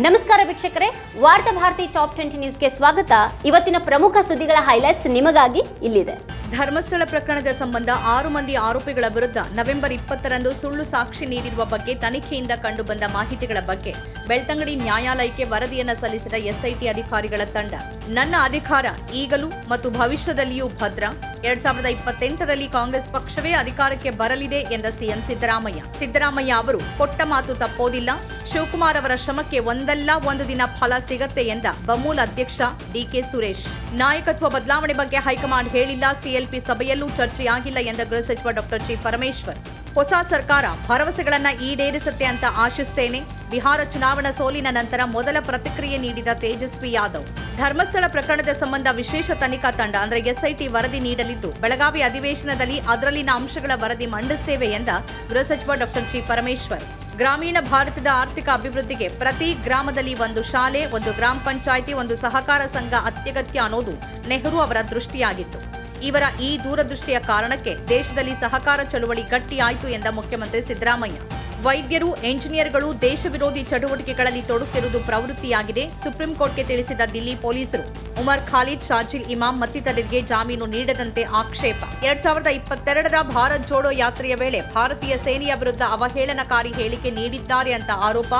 ನಮಸ್ಕಾರ ವೀಕ್ಷಕರೇ, ವಾರ್ತಾ ಭಾರತಿ ಟಾಪ್ ಟ್ವೆಂಟಿ ನ್ಯೂಸ್ಗೆ ಸ್ವಾಗತ. ಇವತ್ತಿನ ಪ್ರಮುಖ ಸುದ್ದಿಗಳ ಹೈಲೈಟ್ಸ್ ನಿಮಗಾಗಿ ಇಲ್ಲಿದೆ. ಧರ್ಮಸ್ಥಳ ಪ್ರಕರಣದ ಸಂಬಂಧ ಆರು ಮಂದಿ ಆರೋಪಿಗಳ ವಿರುದ್ಧ ನವೆಂಬರ್ ಇಪ್ಪತ್ತರಂದು ಸುಳ್ಳು ಸಾಕ್ಷಿ ನೀಡಿರುವ ಬಗ್ಗೆ ತನಿಖೆಯಿಂದ ಕಂಡುಬಂದ ಮಾಹಿತಿಗಳ ಬಗ್ಗೆ ಬೆಳ್ತಂಗಡಿ ನ್ಯಾಯಾಲಯಕ್ಕೆ ವರದಿಯನ್ನು ಸಲ್ಲಿಸಿದ ಎಸ್ಐಟಿ ಅಧಿಕಾರಿಗಳ ತಂಡ. ನನ್ನ ಅಧಿಕಾರ ಈಗಲೂ ಮತ್ತು ಭವಿಷ್ಯದಲ್ಲಿಯೂ ಭದ್ರ. ಎರಡ್ ಸಾವಿರದ ಇಪ್ಪತ್ತೆಂಟರಲ್ಲಿ ಕಾಂಗ್ರೆಸ್ ಪಕ್ಷವೇ ಅಧಿಕಾರಕ್ಕೆ ಬರಲಿದೆ ಎಂದ ಸಿಎಂ ಸಿದ್ದರಾಮಯ್ಯ. ಸಿದ್ದರಾಮಯ್ಯ ಅವರು, ಕೊಟ್ಟ ಮಾತು ತಪ್ಪೋದಿಲ್ಲ. ಶಿವಕುಮಾರ್ ಅವರ ಶ್ರಮಕ್ಕೆ ಒಂದಲ್ಲ ಒಂದು ದಿನ ಫಲ ಸಿಗತ್ತೆ ಎಂದ ಬಮೂಲ್ ಅಧ್ಯಕ್ಷ ಡಿಕೆ ಸುರೇಶ್. ನಾಯಕತ್ವ ಬದಲಾವಣೆ ಬಗ್ಗೆ ಹೈಕಮಾಂಡ್ ಹೇಳಿಲ್ಲ. ಸಿಎಲ್ಪಿ ಸಭೆಯಲ್ಲೂ ಚರ್ಚೆಯಾಗಿಲ್ಲ ಎಂದ ಗೃಹ ಸಚಿವ ಡಾಕ್ಟರ್ ಜಿ ಪರಮೇಶ್ವರ್. ಹೊಸ ಸರ್ಕಾರ ಭರವಸೆಗಳನ್ನ ಈಡೇರಿಸುತ್ತೆ ಅಂತ ಆಶಿಸ್ತೇನೆ. ಬಿಹಾರ ಚುನಾವಣಾ ಸೋಲಿನ ನಂತರ ಮೊದಲ ಪ್ರತಿಕ್ರಿಯೆ ನೀಡಿದ ತೇಜಸ್ವಿ ಯಾದವ್. ಧರ್ಮಸ್ಥಳ ಪ್ರಕರಣದ ಸಂಬಂಧ ವಿಶೇಷ ತನಿಖಾ ತಂಡ, ಅಂದ್ರೆ ಎಸ್ಐಟಿ ವರದಿ ನೀಡಲಿದ್ದು, ಬೆಳಗಾವಿ ಅಧಿವೇಶನದಲ್ಲಿ ಅದರಲ್ಲಿನ ಅಂಶಗಳ ವರದಿ ಮಂಡಿಸುತ್ತೇವೆ ಎಂದ ಗೃಹ ಸಚಿವ ಡಾಕ್ಟರ್ ಜಿ ಪರಮೇಶ್ವರ್. ಗ್ರಾಮೀಣ ಭಾರತದ ಆರ್ಥಿಕ ಅಭಿವೃದ್ಧಿಗೆ ಪ್ರತಿ ಗ್ರಾಮದಲ್ಲಿ ಒಂದು ಶಾಲೆ, ಒಂದು ಗ್ರಾಮ ಪಂಚಾಯಿತಿ, ಒಂದು ಸಹಕಾರ ಸಂಘ ಅತ್ಯಗತ್ಯ ಅನ್ನೋದು ನೆಹರು ಅವರ ದೃಷ್ಟಿಯಾಗಿತ್ತು. ಇವರ ಈ ದೂರದೃಷ್ಟಿಯ ಕಾರಣಕ್ಕೆ ದೇಶದಲ್ಲಿ ಸಹಕಾರ ಚಳುವಳಿ ಗಟ್ಟಿಯಾಯಿತು ಎಂದ ಮುಖ್ಯಮಂತ್ರಿ ಸಿದ್ದರಾಮಯ್ಯ. ವೈದ್ಯರು, ಎಂಜಿನಿಯರ್ಗಳು ದೇಶ ವಿರೋಧಿ ಚಟುವಟಿಕೆಗಳಲ್ಲಿ ತೊಡಗಿರುವುದು ಪ್ರವೃತ್ತಿಯಾಗಿದೆ. ಸುಪ್ರೀಂ ಕೋರ್ಟ್ಗೆ ತಿಳಿಸಿದ ದಿಲ್ಲಿ ಪೊಲೀಸರು, ಉಮರ್ ಖಾಲಿದ್, ಶಾರ್ಜಿಲ್ ಇಮಾಮ್ ಮತ್ತಿತರರಿಗೆ ಜಾಮೀನು ನೀಡದಂತೆ ಆಕ್ಷೇಪ. ಎರಡ್ ಸಾವಿರದ ಇಪ್ಪತ್ತೆರಡರ ಭಾರತ್ ಜೋಡೋ ಯಾತ್ರೆಯ ವೇಳೆ ಭಾರತೀಯ ಸೇನೆಯ ವಿರುದ್ಧ ಅವಹೇಳನಕಾರಿ ಹೇಳಿಕೆ ನೀಡಿದ್ದಾರೆ ಅಂತ ಆರೋಪ.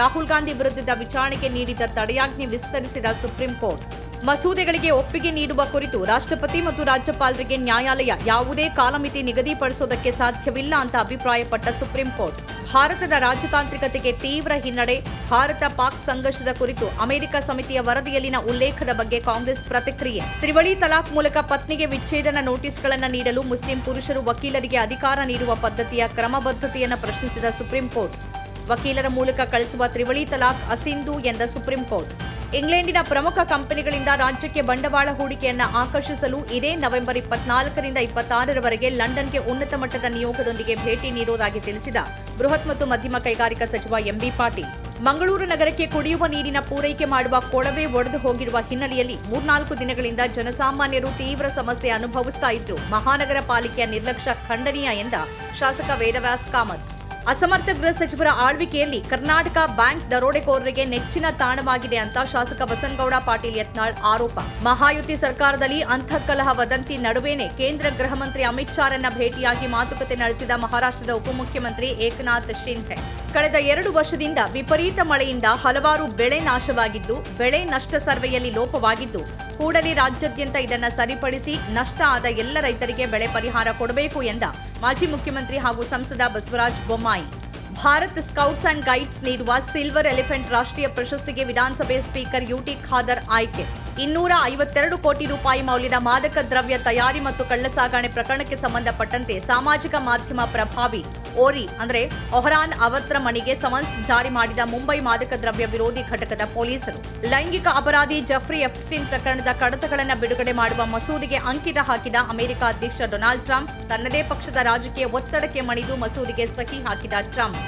ರಾಹುಲ್ ಗಾಂಧಿ ವಿರುದ್ಧದ ವಿಚಾರಣೆಗೆ ನೀಡಿದ್ದ ತಡೆಯಾಜ್ಞೆ ವಿಸ್ತರಿಸಿದ ಸುಪ್ರೀಂ ಕೋರ್ಟ್ ಮಸೂದೆಗಳಿಗೆ ಒಪ್ಪಿಗೆ ನೀಡುವ ಕುರಿತು ರಾಷ್ಟ್ರಪತಿ ಮತ್ತು ರಾಜ್ಯಪಾಲರಿಗೆ ನ್ಯಾಯಾಲಯ ಯಾವುದೇ ಕಾಲಮಿತಿ ನಿಗದಿಪಡಿಸುವುದಕ್ಕೆ ಸಾಧ್ಯವಿಲ್ಲ ಅಂತ ಅಭಿಪ್ರಾಯಪಟ್ಟ ಸುಪ್ರೀಂ ಕೋರ್ಟ್ ಭಾರತದ ರಾಜತಾಂತ್ರಿಕತೆಗೆ ತೀವ್ರ ಹಿನ್ನಡೆ, ಭಾರತ ಪಾಕ್ ಸಂಘರ್ಷದ ಕುರಿತು ಅಮೆರಿಕ ಸಮಿತಿಯ ವರದಿಯಲ್ಲಿನ ಉಲ್ಲೇಖದ ಬಗ್ಗೆ ಕಾಂಗ್ರೆಸ್ ಪ್ರತಿಕ್ರಿಯೆ. ತ್ರಿವಳಿ ತಲಾಕ್ ಮೂಲಕ ಪತ್ನಿಗೆ ವಿಚ್ಛೇದನ ನೋಟಿಸ್ಗಳನ್ನು ನೀಡಲು ಮುಸ್ಲಿಂ ಪುರುಷರು ವಕೀಲರಿಗೆ ಅಧಿಕಾರ ನೀಡುವ ಪದ್ಧತಿಯ ಕ್ರಮಬದ್ಧತೆಯನ್ನು ಪ್ರಶ್ನಿಸಿದ ಸುಪ್ರೀಂ ಕೋರ್ಟ್ ವಕೀಲರ ಮೂಲಕ ಕಳಿಸುವ ತ್ರಿವಳಿ ತಲಾಕ್ ಅಸಿಂಧು ಎಂದ ಸುಪ್ರೀಂ ಕೋರ್ಟ್ ಇಂಗ್ಲೆಂಡಿನ ಪ್ರಮುಖ ಕಂಪನಿಗಳಿಂದ ರಾಜ್ಯಕ್ಕೆ ಬಂಡವಾಳ ಹೂಡಿಕೆಯನ್ನು ಆಕರ್ಷಿಸಲು ಇದೇ ನವೆಂಬರ್ ಇಪ್ಪತ್ನಾಲ್ಕರಿಂದ ಇಪ್ಪತ್ತಾರರವರೆಗೆ ಲಂಡನ್ಗೆ ಉನ್ನತ ಮಟ್ಟದ ನಿಯೋಗದೊಂದಿಗೆ ಭೇಟಿ ನೀಡುವುದಾಗಿ ತಿಳಿಸಿದ ಬೃಹತ್ ಮತ್ತು ಮಧ್ಯಮ ಕೈಗಾರಿಕಾ ಸಚಿವ ಎಂಬಿ ಪಾಟೀಲ್. ಮಂಗಳೂರು ನಗರಕ್ಕೆ ಕುಡಿಯುವ ನೀರಿನ ಪೂರೈಕೆ ಮಾಡುವ ಕೊಳವೆ ಒಡೆದು ಹೋಗಿರುವ ಹಿನ್ನೆಲೆಯಲ್ಲಿ ಮೂರ್ನಾಲ್ಕು ದಿನಗಳಿಂದ ಜನಸಾಮಾನ್ಯರು ತೀವ್ರ ಸಮಸ್ಯೆ ಅನುಭವಿಸ್ತಾ ಇದ್ದು, ಮಹಾನಗರ ಪಾಲಿಕೆಯ ನಿರ್ಲಕ್ಷ್ಯ ಖಂಡನೀಯ ಎಂದ ಶಾಸಕ ವೇದವ್ಯಾಸ್ ಕಾಮತ್. ಅಸಮರ್ಥ ಗೃಹ ಸಚಿವರ ಆಳ್ವಿಕೆಯಲ್ಲಿ ಕರ್ನಾಟಕ ಬ್ಯಾಂಕ್ ದರೋಡೆಕೋರರಿಗೆ ನೆಚ್ಚಿನ ತಾಣವಾಗಿದೆ ಅಂತ ಶಾಸಕ ಬಸನಗೌಡ ಪಾಟೀಲ್ ಯತ್ನಾಳ್ ಆರೋಪ. ಮಹಾಯುತಿ ಸರ್ಕಾರದಲ್ಲಿ ಅಂತಃಕಲಹ ವದಂತಿ ನಡುವೆನೆ ಕೇಂದ್ರ ಗೃಹ ಮಂತ್ರಿ ಅಮಿತ್ ಶಾರನ್ನ ಭೇಟಿಯಾಗಿ ಮಾತುಕತೆ ನಡೆಸಿದ ಮಹಾರಾಷ್ಟ್ರದ ಉಪಮುಖ್ಯಮಂತ್ರಿ ಏಕನಾಥ್ ಶಿಂಧೆ. ಕಳೆದ ಎರಡು ವರ್ಷದಿಂದ ವಿಪರೀತ ಮಳೆಯಿಂದ ಹಲವಾರು ಬೆಳೆ ನಾಶವಾಗಿದ್ದು, ಬೆಳೆ ನಷ್ಟ ಸರ್ವೆಯಲ್ಲಿ ಲೋಪವಾಗಿದ್ದು, ಕೂಡಲೇ ರಾಜ್ಯಾದ್ಯಂತ ಇದನ್ನು ಸರಿಪಡಿಸಿ ನಷ್ಟ ಆದ ಎಲ್ಲ ರೈತರಿಗೆ ಬೆಳೆ ಪರಿಹಾರ ಕೊಡಬೇಕು ಎಂದ ಮಾಜಿ ಮುಖ್ಯಮಂತ್ರಿ ಹಾಗೂ ಸಂಸದ Basavaraj Bommai. Bharat scouts and guides ನೀಡುವ ಸಿಲ್ವರ್ ಎಲಿಫೆಂಟ್ ರಾಷ್ಟ್ರೀಯ ಪ್ರಶಸ್ತಿಗೆ ವಿಧಾನಸಭೆ ಸ್ಪೀಕರ್ ಯುಟಿ ಖಾದರ್ ಆಯ್ಕೆ. ಇನ್ನೂರ ಐವತ್ತೆರಡು ಕೋಟಿ ರೂಪಾಯಿ ಮೌಲ್ಯದ ಮಾದಕ ದ್ರವ್ಯ ತಯಾರಿ ಮತ್ತು ಕಳ್ಳಸಾಗಣೆ ಪ್ರಕರಣಕ್ಕೆ ಸಂಬಂಧಪಟ್ಟಂತೆ ಸಾಮಾಜಿಕ ಮಾಧ್ಯಮ ಪ್ರಭಾವಿ ಓರಿ, ಅಂದರೆ ಒಹರಾನ್ ಅವತ್ರ ಮಣಿಗೆ ಸಮನ್ಸ್ ಜಾರಿ ಮಾಡಿದ ಮುಂಬೈ ಮಾದಕ ದ್ರವ್ಯ ವಿರೋಧಿ ಘಟಕದ ಪೊಲೀಸರು. ಲೈಂಗಿಕ ಅಪರಾಧಿ ಜಫ್ರಿ ಎಫ್ಸ್ಟೀನ್ ಪ್ರಕರಣದ ಕಡತಗಳನ್ನು ಬಿಡುಗಡೆ ಮಾಡುವ ಮಸೂದಿಗೆ ಅಂಕಿತ ಹಾಕಿದ ಅಮೆರಿಕ ಅಧ್ಯಕ್ಷ ಡೊನಾಲ್ಡ್ ಟ್ರಂಪ್, ತನ್ನದೇ ಪಕ್ಷದ ರಾಜಕೀಯ ಒತ್ತಡಕ್ಕೆ ಮಣಿದು ಮಸೂದಿಗೆ ಸಹಿ ಹಾಕಿದ ಟ್ರಂಪ್.